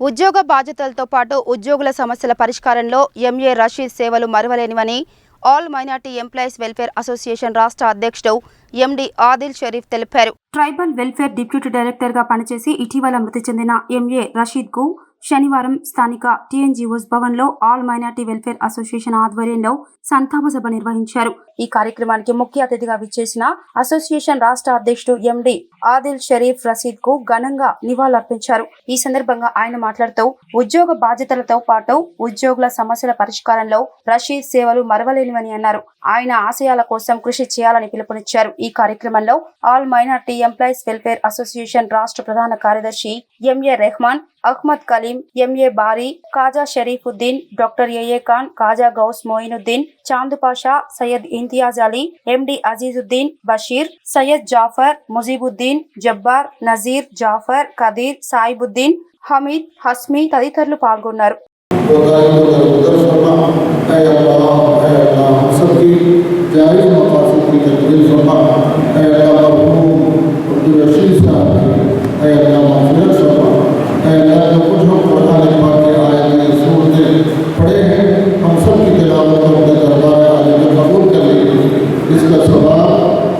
ఉద్యోగ బాధ్యతలతో పాటు ఉద్యోగుల సమస్యల పరిష్కారంలో ఎంఏ రషీద్ సేవలు మరువలేనివని all minority employees welfare association రాష్ట్ర అధ్యక్షుడు ఎండి ఆదిల్ షరీఫ్ తెలిపారు. ట్రైబల్ వెల్ఫేర్ డిప్యూటీ డైరెక్టర్గా పనిచేసి ఇటీవల మృతి చెందిన ఎంఏ రషీద్కు శనివారం స్థానిక టీఎన్జీఓస్ భవన్లో ఆల్ మైనార్టీ వెల్ఫేర్ అసోసియేషన్ ఆధ్వర్యంలో సంతాప సభ నిర్వహించారు. ఈ కార్యక్రమానికి ముఖ్య అతిథిగా విచ్చేసిన అసోసియేషన్ రాష్ట్ర అధ్యక్షుడు ఎండి ఆదిల్ షరీఫ్ రషీద్కు ఘనంగా నివాళులర్పించారు. ఈ సందర్భంగా ఆయన మాట్లాడుతూ ఉద్యోగ బాధ్యతలతో పాటు ఉద్యోగుల సమస్యల పరిష్కారంలో రషీద్ సేవలు మరవలేనివని అన్నారు. ఆయన ఆశయాల కోసం కృషి చేయాలని పిలుపునిచ్చారు. ఈ కార్యక్రమంలో all minority employees welfare association రాష్ట్ర ప్రధాన కార్యదర్శి M A Rehman Ahmed Kaleem M A Bari Khaja Shariffuddin doctor A A Khan Khaja Ghouse Moinuddin Chandu Pasha Syed in Imtiaz Ali ఎండి అజీజుద్దీన్ బషీర్ సయ్యద్ జాఫర్ ముజీబుద్దీన్ జబ్బార్ నజీర్ జాఫర్ కదీర్ సాయిబుద్దీన్ హమీద్ హస్మి తదితరులు పాల్గొన్నారు खुदाई को दर फरमा है अल्लाह है अल्लाह हम सब की जायज़ मकासद की तकमील फरमा इसका सवाब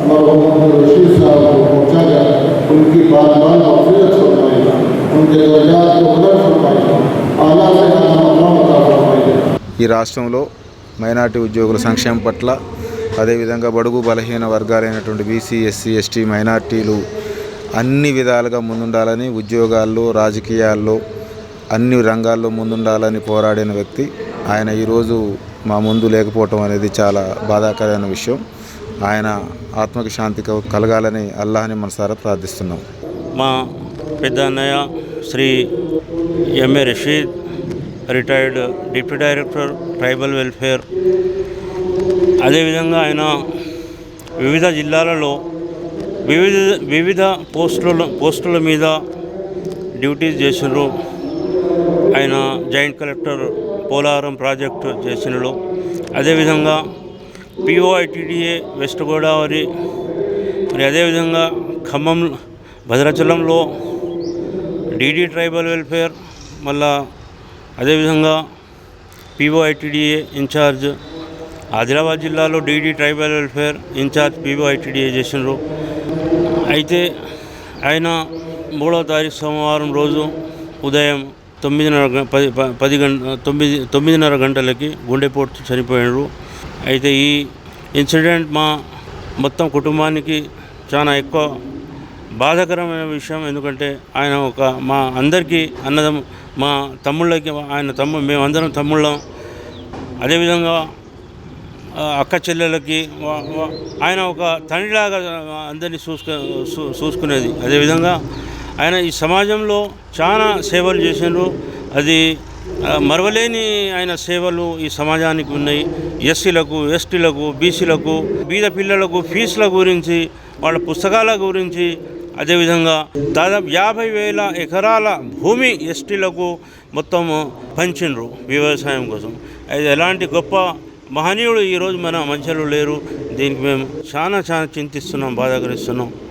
मरहूम अब्दुल रशीद साहब को पहुँचा जाए उनकी बार बार मगफिरत फरमाएगा उनके दर्जात को बुलंद फरमाएगा आला से आला मकाम अता फरमाएगा ఈ రాష్ట్రంలో మైనార్టీ ఉద్యోగుల సంక్షేమం పట్ల అదేవిధంగా బడుగు బలహీన వర్గాలైనటువంటి బీసీ ఎస్సీ ఎస్టీ మైనార్టీలు అన్ని విధాలుగా ముందుండాలని ఉద్యోగాల్లో రాజకీయాల్లో అన్ని రంగాల్లో ముందుండాలని పోరాడిన వ్యక్తి ఆయన ఈరోజు మా ముందు లేకపోవటం అనేది చాలా బాధాకరమైన విషయం ఆయన ఆత్మకి శాంతి కలగాలని అల్లాహని మనసారా ప్రార్థిస్తున్నాం. మా పెద్ద అన్నయ్య Shri M A Rasheed retired deputy director tribal welfare. అదేవిధంగా ఆయన వివిధ జిల్లాలలో వివిధ వివిధ పోస్టుల పోస్టుల మీద డ్యూటీస్ చేసినారు. ఆయన జాయింట్ కలెక్టర్ పోలవరం ప్రాజెక్టు చేసినాడు అదేవిధంగా పిఓఐటిడిఏ వెస్ట్ గోదావరి మరి అదేవిధంగా ఖమ్మం భద్రాచలంలో డీడీ ట్రైబల్ వెల్ఫేర్ మళ్ళా అదేవిధంగా P O I T D A incharge Adilabad జిల్లాలో D D tribal welfare incharge P O I T D A చేసినారు. అయితే ఆయన మూడవ తారీఖు సోమవారం రోజు ఉదయం తొమ్మిదిన్నర పది ప- పది గంట తొమ్మిది తొమ్మిదిన్నర గంటలకి గుండెపోటు చనిపోయినారు. అయితే ఈ ఇన్సిడెంట్ మా మొత్తం కుటుంబానికి చాలా ఎక్కువ బాధాకరమైన విషయం. ఎందుకంటే ఆయన ఒక మా అందరికీ అన్నదం మా తమ్ముళ్ళకి ఆయన తమ్ము మేమందరం తమ్ముళ్ళం. అదేవిధంగా అక్క చెల్లెలకి ఆయన ఒక తండ్రిలాగా అందరినీ చూసుకు చూ- చూసుకునేది. అదేవిధంగా ఆయన ఈ సమాజంలో చాలా సేవలు చేసిండ్రు. అది మరవలేని ఆయన సేవలు ఈ సమాజానికి ఉన్నాయి. ఎస్సీలకు ఎస్టీలకు బీసీలకు బీద పిల్లలకు ఫీజుల గురించి వాళ్ళ పుస్తకాల గురించి అదేవిధంగా దాదాపు యాభై వేల ఎకరాల భూమి ఎస్టీలకు మొత్తం పంచిండ్రు వ్యవసాయం కోసం. అది ఎలాంటి గొప్ప మహనీయుడు ఈరోజు మన మధ్యలో లేరు. దీనికి మేము చాలా చాలా చింతిస్తున్నాం బాధాకరిస్తున్నాం.